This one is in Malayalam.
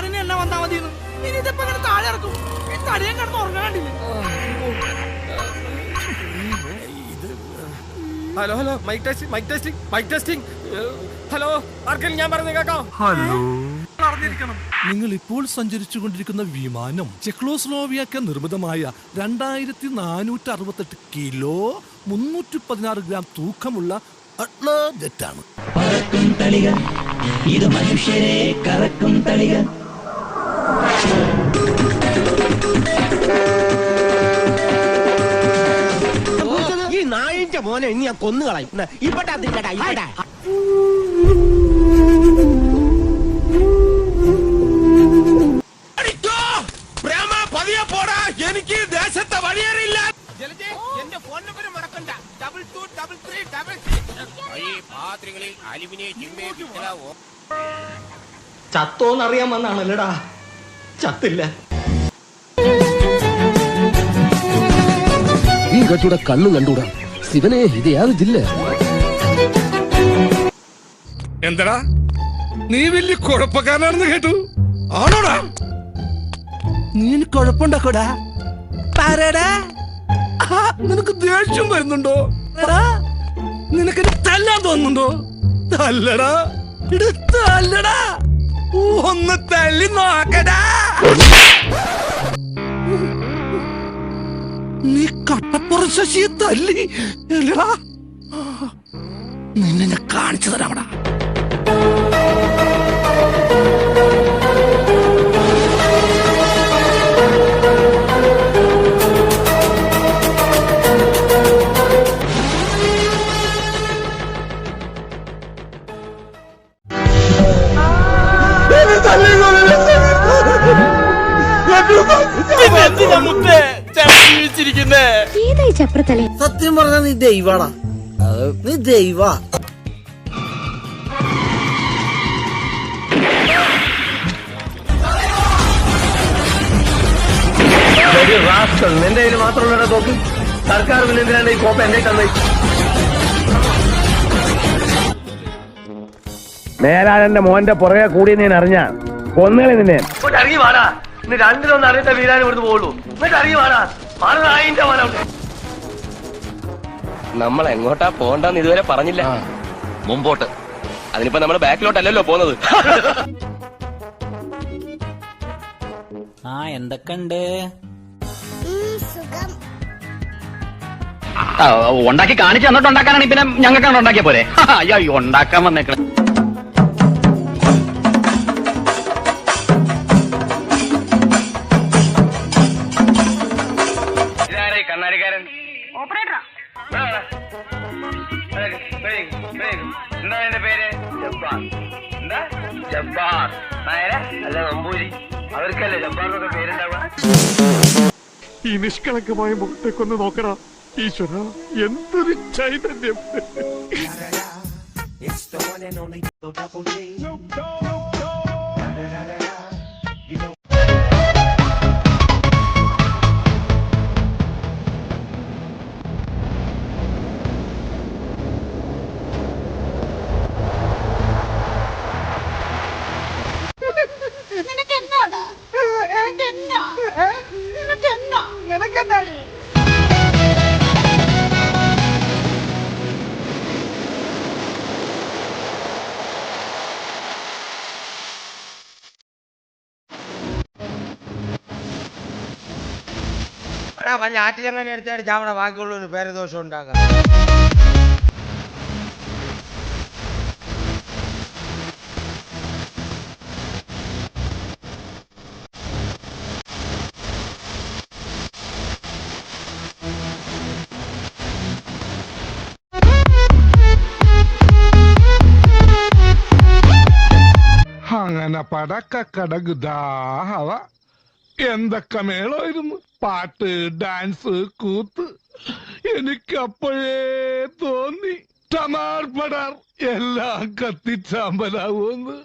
കാറിന് എന്നെ വന്നാ മതി ഇനി ഇതിപ്പോ ഇങ്ങനെ താഴെ ഇറക്കും. ഈ തടിയും കിടന്ന് ഉറങ്ങാണ്ടില്ലേ hello hello mic testing mic testing mic testing hello ആർക്കെങ്കിലും ഞാൻ പറഞ്ഞു കേൾക്കാം നിങ്ങൾ ഇപ്പോൾ സഞ്ചരിച്ചുകൊണ്ടിരിക്കുന്ന വിമാനം ചെക്ലോസ്ലോവിയക്ക് നിർമ്മിതമായ രണ്ടായിരത്തി നാനൂറ്റി അറുപത്തെട്ട് കിലോ മുന്നൂറ്റി പതിനാറ് ഗ്രാം തൂക്കമുള്ള അട്ലർ ജെറ്റാണ്. പറക്കും തളിക ഇത് മനുഷ്യരെ കറക്കും തളിക ഈ നായിന്റെ മോനെ ഇനി ഞാൻ കൊന്നു കളയും. ഇവിടെ ഇവിടെ എനിക്ക് ദേശത്തെ വഴിയേറിയില്ല. എന്റെ ഫോൺ നമ്പർ മറക്കണ്ട. Double two double three double ഈ പാത്രങ്ങളിൽ അലുമിനിയം ചിമ്മേ ചത്തോന്നറിയാൻ വന്നാണല്ലടാ. ചത്തില്ല. ഈ കട്ടിയുടെ കണ്ണും കണ്ടൂടാ. ശിവനെ ഇത് യാതൊരു ജില്ല. എന്തടാ? നീ വലിയ കുഴപ്പക്കാരനാണെന്ന് കേട്ടു. ആണോടാ? നീ കുഴപ്പുണ്ടാക്കോടാ കുഴപ്പമുണ്ടാക്കോടാ പാരടാ നിനക്ക് ദേഷ്യം വരുന്നുണ്ടോ? എടാ, നിനക്ക് തല്ലാൻ തോന്നുന്നുണ്ടോ? തല്ലടാ. എടുത്ത് തല്ലടാ. ഒന്ന് തള്ളി നോക്കടാ. നീ കട്ടപ്പുറം ശശിയെ തല്ലി. അല്ലടാ നിന്നെ ഞാൻ കാണിച്ചു തരാമടാ ഏതായി ചപ്രത്തലേ? സത്യം പറഞ്ഞാ നീ ദൈവാടാ. നീ ദൈവാ. നിന്റെ കയ്യിൽ മാത്രമുള്ള തോക്കി സർക്കാർ വില്ലെന്തിനാണ് ഈ കോപ്പ എന്റെ തന്നെ? മേലാനന്റെ മോന്റെ പുറകെ കൂടി നീ അറിഞ്ഞ. കൊന്നുകളി നിന്നെ. ഇറങ്ങി വാടാ. നീ രണ്ടിലൊന്നും അറിയാത്ത വീരാനും ഇവിടുന്ന് പോകുള്ളൂ എന്നിട്ട് ഇറങ്ങി വാടാ. നമ്മൾ എങ്ങോട്ടാ പോണ്ടെന്ന് ഇതുവരെ പറഞ്ഞില്ല. മുമ്പോട്ട്. അതിനിപ്പോ നമ്മൾ ബാക്കിലോട്ടല്ലല്ലോ പോന്നത് ആ എന്തൊക്കെയുണ്ട്? ഉണ്ടാക്കി കാണിച്ചു തന്നിട്ട് ഉണ്ടാക്കാനാണ് പിന്നെ ഞങ്ങൾക്കാണ് ഉണ്ടാക്കിയ പോലെ. അയ്യോ ഉണ്ടാക്കാൻ വന്നേക്കണം. എന്താ എന്റെ പേര്? ജബ്ബാർ. എന്താ? ജബ്ബാർ. നായര? അല്ല നമ്പൂരി. അവർക്കല്ലേ ജബ്ബാർ എന്നൊക്കെ പേരുണ്ടാവുക? ഈ നിഷ്കളങ്കമായ മുഖത്തേക്കൊന്ന് നോക്കണ ഈശ്വര എന്തൊരു ചൈതന്യം. വല്ല ആറ്റിലെങ്ങനെ എടുത്തടിച്ച് ചാവണ ബാക്കിയുള്ളൊരു പേരദോഷം ഉണ്ടാക്കാം. അങ്ങനെ പടക്ക കടകുദാഹവ എന്തൊക്കെ മേളമായിരുന്നു? പാട്ട് ഡാൻസ് കൂത്ത്. എനിക്കപ്പോഴേ തോന്നി. ടമാർ പടാർ എല്ലാം കത്തിച്ചാമ്പലാവൂന്ന്